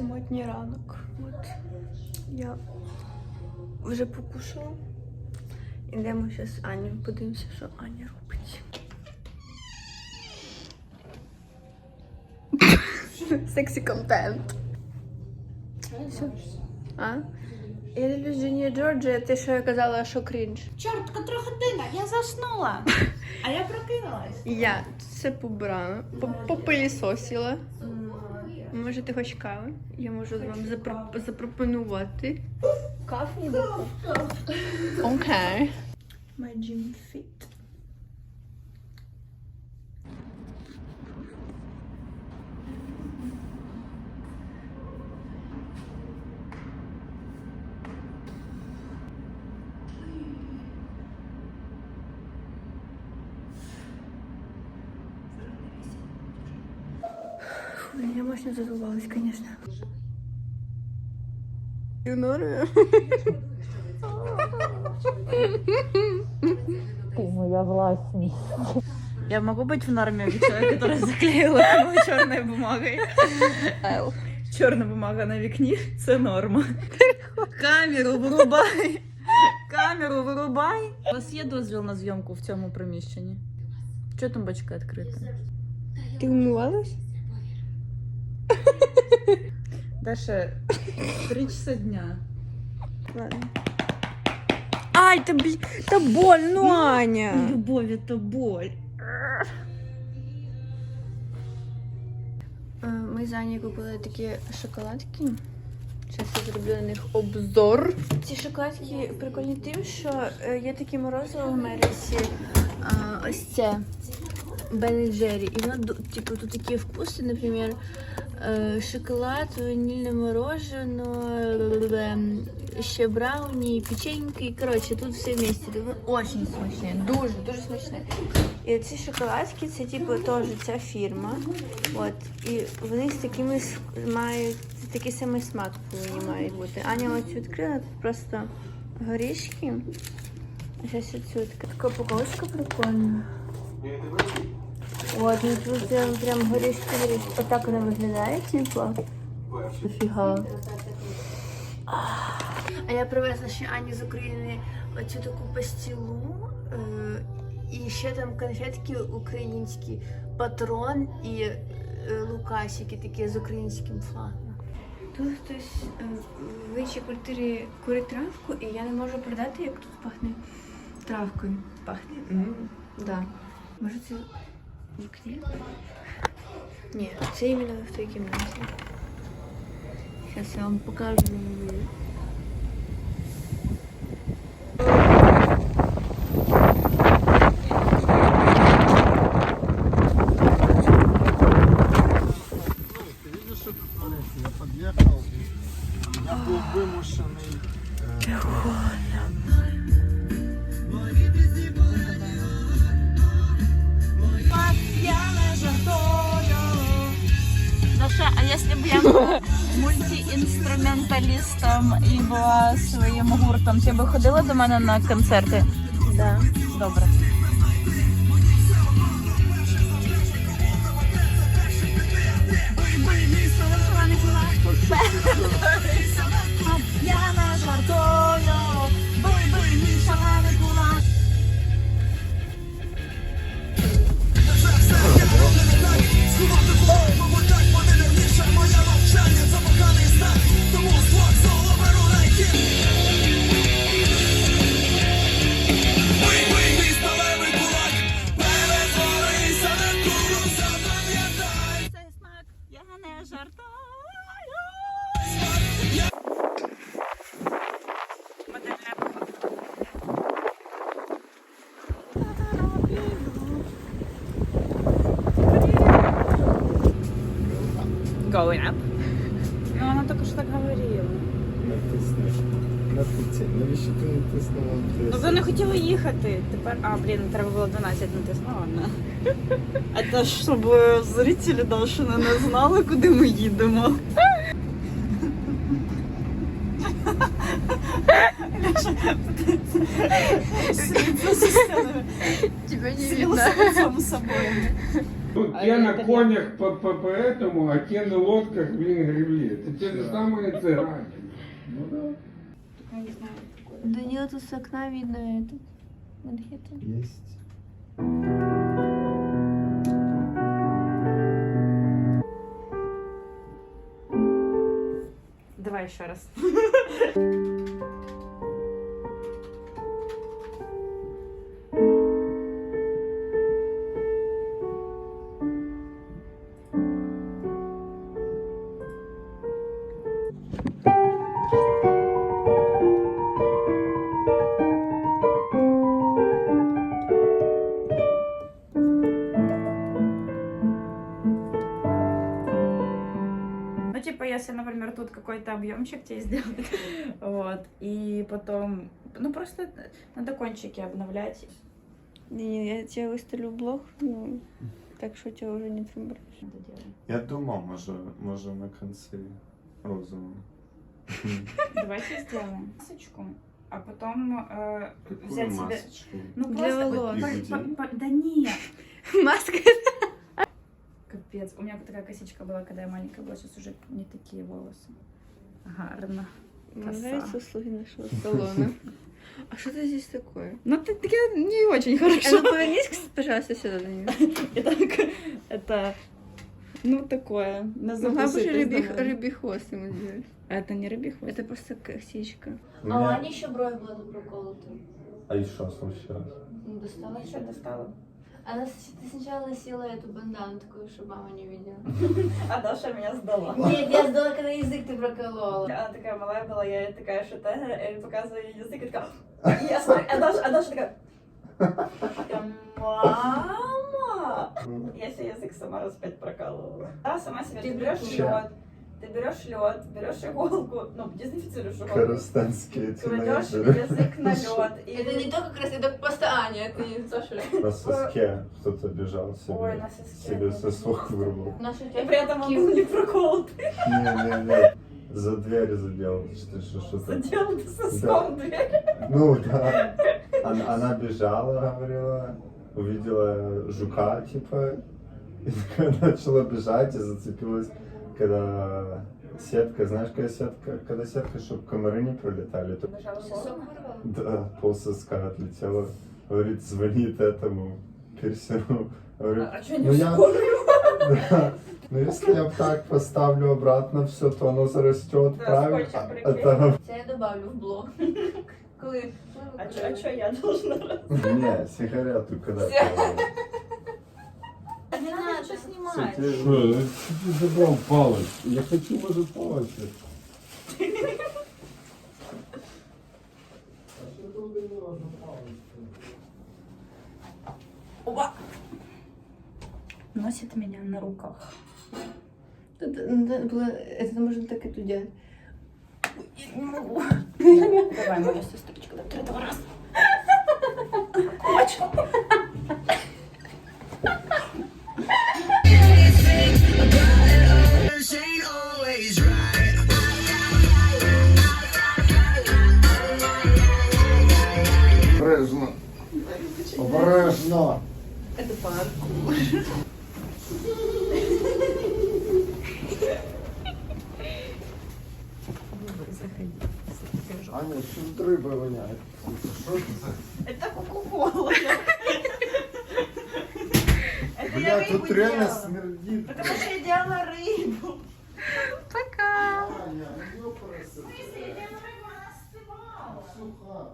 Самотній ранок. От я вже покушала. Ідемо зараз з Аню, подивимося, що Аня робить. Сексі контент. А? Я люблю Джині Джорджі, ти що я казала, що крінж. Чорт, котра година, я заснула. А я прокинулась. Я все побрала, по- попилісосила. Може, ти хочеш кави? Я можу вам запро- запропонувати. Кафе. Окей. My gym fit. Фу, Я мощно задолбалась, конечно. Игнорую. Моя властность. Я могу быть в норме у человека, который заклеил окно черной бумагой. Чорна бумага на вікні це норма. Камеру вирубай. Камеру вирубай. У вас є дозвіл на зйомку в цьому приміщенні? Чого тумбочка відкрита? Ты умывалась? Даша, три часа дня. Ладно. Ай, та блін, та боль, ну Аня. Любовь это боль. Е, Ми з Ані купили такі шоколадки. Зараз я зроблю на них обзор. Ці шоколадки прикольні тим, що е, є такі морозиво в Америці. а, Ось це. Бен Джері. І воно типу тут такі вкуси, наприклад, е, шоколад, ванільне морожено, ем, ще брауні, печеньки. Коротше, тут все вместе. Дуже смачне, дуже, дуже смачне. І ці шоколадки, це типу теж ця фірма. От. І вони з такими мають такий самий смак повинні мають бути. Аня оцю відкрила, тут просто горішки. Зараз оцю така. Така упаковочка прикольна. От, ну тут прям, прям горішки, горішки. Отак вона виглядає, типу. Дофіга. А я привезла ще Ані з України оцю таку пастілу. Е, і ще там конфетки українські, патрон і е, лукасики такі з українським флагом. Тут хтось е, в іншій культурі курить травку, і я не можу продати, як тут пахне травкою. Пахне. Mm. Да. Може це в вікні? Ні, це іменно в той кімнаті. Зараз я вам покажу. Ты видишь, что тут творится? Я подъехал, и я Даша, а якщо б я була мультиінструменталістом і була своїм гуртом, ти би ходила до мене на концерти? Да. Добре. Я не жартую, бий, мій шалений going up. Ну, она только что так говорила. Натисни. Натисни. Навіщо ти натиснула? Ну, ви не хотіли їхати. Тепер, а, блін, треба було 12 натиснути. Ладно. А це ж, щоб зрителі далі не знали, куди ми їдемо. Тебя не видно. Тут А я на это конях по, по, по этому, а те на лодках, блин, гребли. Это те же самые цыгане. Ну да. Данила, тут с окна видно этот Манхэттен. Єсть. Давай ще раз. Ну, типа, если, например, тут какой-то объемчик тебе сделать, вот, и потом, ну, просто надо кончики обновлять. Не, я тебе выставлю блог, ну, так что у тебя уже. Надо делать. Я думав, може, може на кінці розуму. Давайте сделаем масочку, а потом э, Какую взять себе... масочку? Ну, Для просто... волос. по- по- по- Да нет! Маска. Капец, у меня такая косичка была, когда я маленькая была, сейчас уже не такие волосы. Гарно. Мне нравятся услуги нашего салона. А что это здесь такое? Ну, ты, таки не очень А ну хорошо. повернись, пожалуйста, сюда, Данила. Итак, это, ну, такое. На Могла бы закусы же рыбий, хвост ему сделать. А это не рыбий хвост? Это просто косичка. А у мене- Ані ще бровь була проколота. А і що случилось? Ну, Достала еще достала. Она ты сначала носила эту бандану такую, чтобы мама не видела. А Даша меня сдала. Нет, я сдала, когда язык ты проколола. Она такая малая была, я такая шатая, я показываю ей язык, и такая... Я смотрю, а Даша, а Даша такая... Мама! Я себе язык сама раз пять прокалывала. Да, сама себе. Ты берешь ты берешь лед, берешь иголку, ну, дезинфицируешь иголку. Коростенські Кладешь язык на лед. Это не только красиво, это просто Аня, это не Саша. На соске кто-то бежал Ой, себе. на соске. Себе сосок вырвал. И при этом он был не проколотый. Не-не-не. За дверь задел. Что, что, что такое? Задел ты соском дверь. Ну да. Она, она бежала, говорила, увидела жука, типа, и такая начала бежать и зацепилась, когда сетка, знаешь, когда сетка, когда сетка, чтобы комары не пролетали, то да, пол соска отлетела. Говорит, звонит этому персеру. Говорит, А что, не ну я, да, ну если я так поставлю обратно все, то оно зарастет, Да, правильно? А- это- я добавлю в блог. А что, а я должна? Не, сигарету когда? Не надо снимать. ты- Что, ты забрал палочку? Я хочу, может, палочку. Оба! Носит меня на руках. Это, надо было- это можно так и делать. Давай, моя сестричка, до третьего раза. Обережно. Это паркур. Аня, що з риби воняє? Що це? Это кока-кола. Это я Бля, рыбу тут реально делала. смердит. Потому что я делала рыбу. Пока! Аня, ну ёпарасы. Суха.